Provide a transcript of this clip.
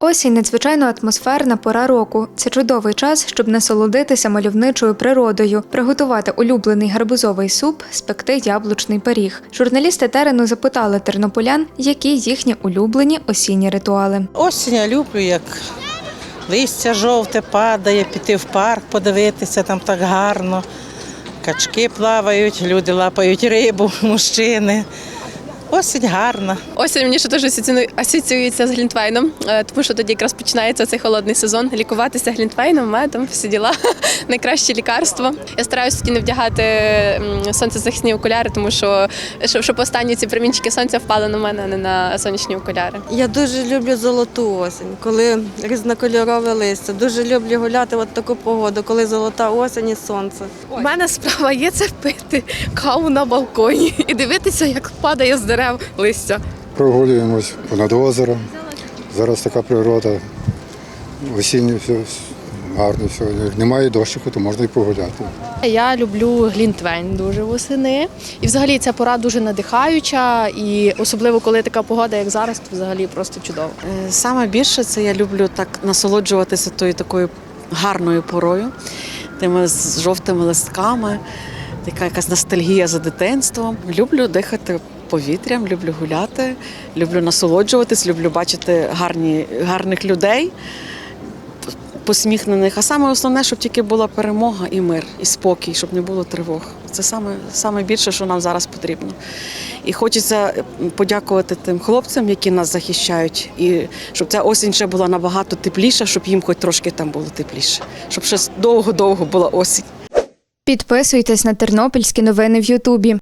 Осінь надзвичайно атмосферна пора року. Це чудовий час, щоб насолодитися мальовничою природою, приготувати улюблений гарбузовий суп, спекти яблучний пиріг. Журналісти терену запитали тернополян, які їхні улюблені осінні ритуали. Осінь я люблю, як листя жовте падає, піти в парк, подивитися, там так гарно. Качки плавають, люди лапають рибу, мужчини. Осінь гарна. Осінь мені ще дуже асоціюється з глінтвейном, е, тому що тоді якраз починається цей холодний сезон. Лікуватися глінтвейном, медом, всі діла найкраще лікарство. Я стараюся тоді не вдягати сонцезахисні окуляри, тому що щоб, останні ці промінчики сонця впали на мене, а не на сонячні окуляри. Я дуже люблю золоту осінь, коли різнокольорове листя. Дуже люблю гуляти в от таку погоду, коли золота осінь і сонце. У мене справа є це пити каву на балконі і дивитися, як падає з дерев листя. Прогулюємось понад озером. Зараз така природа. Осіннє все гарно, все. Як немає дощику, то можна і погуляти. Я люблю глінтвейн дуже восени. І взагалі ця пора дуже надихаюча, і особливо коли така погода, як зараз, то взагалі просто чудово. Е, Саме більше це я люблю так насолоджуватися тою такою гарною порою, тими з жовтими листками, така якась ностальгія за дитинством. Люблю дихати повітрям, люблю гуляти, люблю насолоджуватись, люблю бачити гарні, гарних людей. Посміхнених, а саме основне, щоб тільки була перемога і мир, і спокій, щоб не було тривог. Це саме, саме більше, що нам зараз потрібно. І хочеться подякувати тим хлопцям, які нас захищають, і щоб ця осінь ще була набагато тепліша, щоб їм хоч трошки там було тепліше, щоб ще довго-довго була осінь. Підписуйтесь на тернопільські новини в Ютубі.